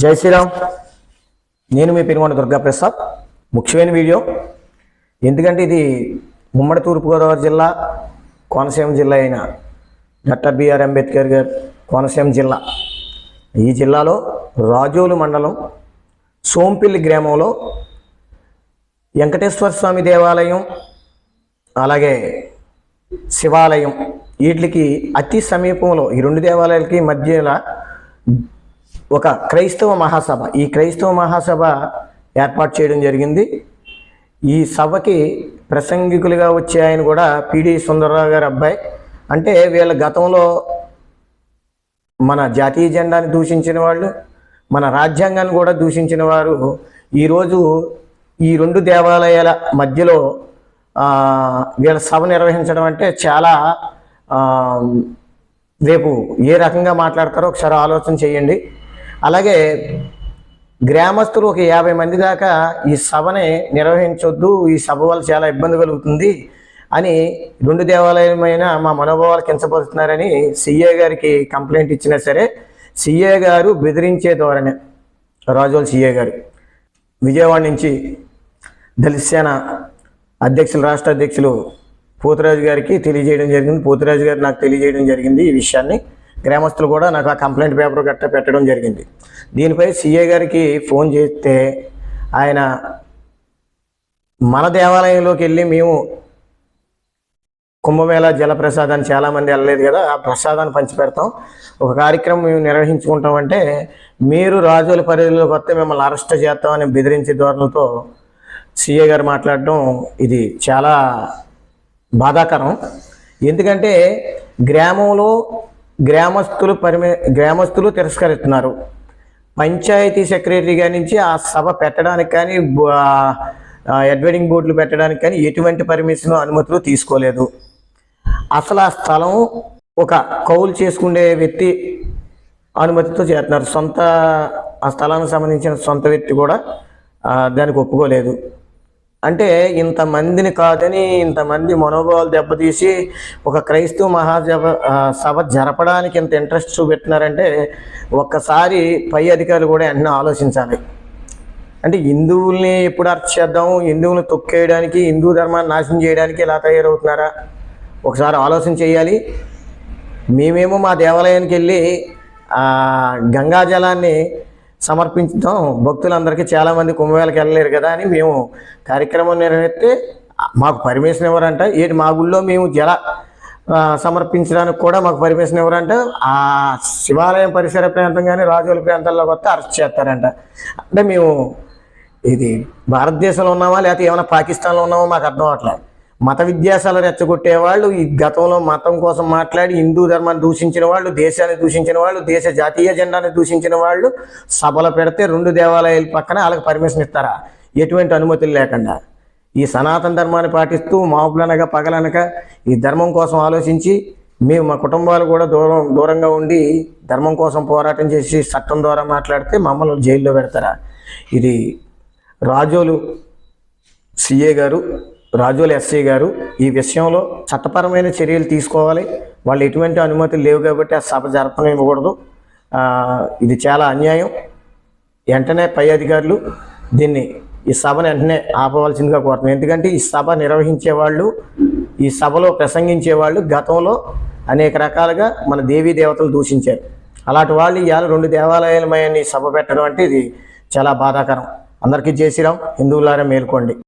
జై శ్రీరామ్. నేను మీ పెనుగొండ దుర్గా ప్రసాద్ ముఖ్యమైన వీడియో. ఎందుకంటే ఇది ఉమ్మడి తూర్పుగోదావరి జిల్లా కోనసీమ జిల్లా అయిన డాక్టర్ బిఆర్ అంబేద్కర్ గారు కోనసీమ జిల్లా. ఈ జిల్లాలో రాజోలు మండలం సోంపిల్లి గ్రామంలో వెంకటేశ్వర స్వామి దేవాలయం అలాగే శివాలయం వీటికి అతి సమీపంలో ఈ రెండు దేవాలయాలకి మధ్యలో ఒక క్రైస్తవ మహాసభ. ఈ క్రైస్తవ మహాసభ ఏర్పాటు చేయడం జరిగింది. ఈ సభకి ప్రసంగికులుగా వచ్చే ఆయన కూడా పిడి సుందరరావు గారి అబ్బాయి. అంటే వీళ్ళ గతంలో మన జాతీయ జెండాని దూషించిన వాళ్ళు మన రాజ్యాంగాన్ని కూడా దూషించిన వారు. ఈరోజు ఈ రెండు దేవాలయాల మధ్యలో వీళ్ళ సభ నిర్వహించడం అంటే చాలా రేపు ఏ రకంగా మాట్లాడతారో ఒకసారి ఆలోచన చేయండి. అలాగే గ్రామస్తులు ఒక యాభై మంది దాకా ఈ సభని నిర్వహించొద్దు ఈ సభ వల్ల చాలా ఇబ్బంది కలుగుతుంది అని రెండు దేవాలయమైన మా మనోభావాలు కించపరుస్తున్నారని సిఏ గారికి కంప్లైంట్ ఇచ్చినా సరే సిఏ గారు బెదిరించే ధోరణి. రాజోల్ సిఏ గారు. విజయవాడ నుంచి దళిత సేన అధ్యక్షులు రాష్ట్ర అధ్యక్షులు పోతురాజు గారికి తెలియజేయడం జరిగింది. పోతురాజు గారు నాకు తెలియజేయడం జరిగింది ఈ విషయాన్ని. గ్రామస్తులు కూడా నాకు ఆ కంప్లైంట్ పేపర్ గట్ట పెట్టడం జరిగింది. దీనిపై సీఏ గారికి ఫోన్ చేస్తే ఆయన మన దేవాలయంలోకి వెళ్ళి మేము కుంభమేళ జలప్రసాదాన్ని చాలామంది వెళ్ళలేదు కదా ఆ ప్రసాదాన్ని పంచిపెడతాం. ఒక కార్యక్రమం మేము నిర్వహించుకుంటామంటే మీరు రాజుల పరిధిలోకి వస్తే మిమ్మల్ని అరెస్ట్ చేస్తామని బెదిరించే ధోరణితో సీఏ గారు మాట్లాడడం ఇది చాలా బాధాకరం. ఎందుకంటే గ్రామంలో గ్రామస్తులు పరిమి గ్రామస్తులు తిరస్కరిస్తున్నారు. పంచాయతీ సెక్రటరీ గారి నుంచి ఆ సభ పెట్టడానికి కానీ అడ్వైడింగ్ బోర్డులు పెట్టడానికి కానీ ఎటువంటి పర్మిషన్ అనుమతులు తీసుకోలేదు. అసలు ఆ స్థలం ఒక కౌలు చేసుకునే వ్యక్తి అనుమతితో చేస్తున్నారు. సొంత ఆ స్థలానికి సంబంధించిన సొంత వ్యక్తి కూడా దానికి ఒప్పుకోలేదు. అంటే ఇంతమందిని కాదని ఇంతమంది మనోభావాలు దెబ్బతీసి ఒక క్రైస్తవ మహాజప సభ జరపడానికి ఇంత ఇంట్రెస్ట్ చూపెట్టినారంటే ఒక్కసారి పై అధికారులు కూడా వెంటనే ఆలోచించాలి. అంటే హిందువుల్ని ఎప్పుడు అర్థ చేద్దాం? హిందువులను తొక్కేయడానికి హిందూ ధర్మాన్ని నాశనం చేయడానికి ఇలా తయారవుతున్నారా? ఒకసారి ఆలోచన చేయాలి. మేమేమో మా దేవాలయానికి వెళ్ళి గంగాజలాన్ని సమర్పించడం భక్తులందరికీ చాలామంది కుంభమేళకి వెళ్ళలేరు కదా అని మేము కార్యక్రమం నిర్వహిస్తే మాకు పర్మిషన్ ఇవ్వరంట ఏంటి మా గుళ్ళో మేము జల సమర్పించడానికి కూడా మాకు పర్మిషన్ ఇవ్వరంట ఆ శివాలయం పరిసర ప్రాంతం కానీ రాజుల ప్రాంతాల్లో వస్తే అరెస్ట్ చేస్తారంట. అంటే మేము ఇది భారతదేశంలో ఉన్నామా లేకపోతే ఏమైనా పాకిస్తాన్లో ఉన్నామో మాకు అర్థం అవట్లేదు మత విద్యాసాలు రెచ్చగొట్టే వాళ్ళు ఈ గతంలో మతం కోసం మాట్లాడి హిందూ ధర్మాన్ని దూషించిన వాళ్ళు దేశాన్ని దూషించిన వాళ్ళు దేశ జాతీయ జెండాని దూషించిన వాళ్ళు సభలు పెడితే రెండు దేవాలయాల పక్కన వాళ్ళకి పర్మిషన్ ఇస్తారా? ఎటువంటి అనుమతులు లేకుండా. ఈ సనాతన ధర్మాన్ని పాటిస్తూ మాపులనగా పగలనక ఈ ధర్మం కోసం ఆలోచించి మేము మా కుటుంబాలు కూడా దూరం దూరంగా ఉండి ధర్మం కోసం పోరాటం చేసి చట్టం ద్వారా మాట్లాడితే మమ్మల్ని జైల్లో పెడతారా? ఇది రాజోలు సిఏ గారు రాజోలు ఎస్ఐ గారు ఈ విషయంలో చట్టపరమైన చర్యలు తీసుకోవాలి. వాళ్ళు ఎటువంటి అనుమతులు లేవు కాబట్టి ఆ సభ జరపనివ్వకూడదు ఇది చాలా అన్యాయం. వెంటనే పై అధికారులు దీన్ని ఈ సభను వెంటనే ఆపవలసిందిగా కోరుతున్నాం. ఎందుకంటే ఈ సభ నిర్వహించే వాళ్ళు ఈ సభలో ప్రసంగించే వాళ్ళు గతంలో అనేక రకాలుగా మన దేవీ దేవతలు దూషించారు. అలాంటి వాళ్ళు ఇవాళ రెండు దేవాలయాలమయని సభ పెట్టడం అంటే ఇది చాలా బాధాకరం. అందరికీ చేసిరాం హిందువులారా మేల్కోండి.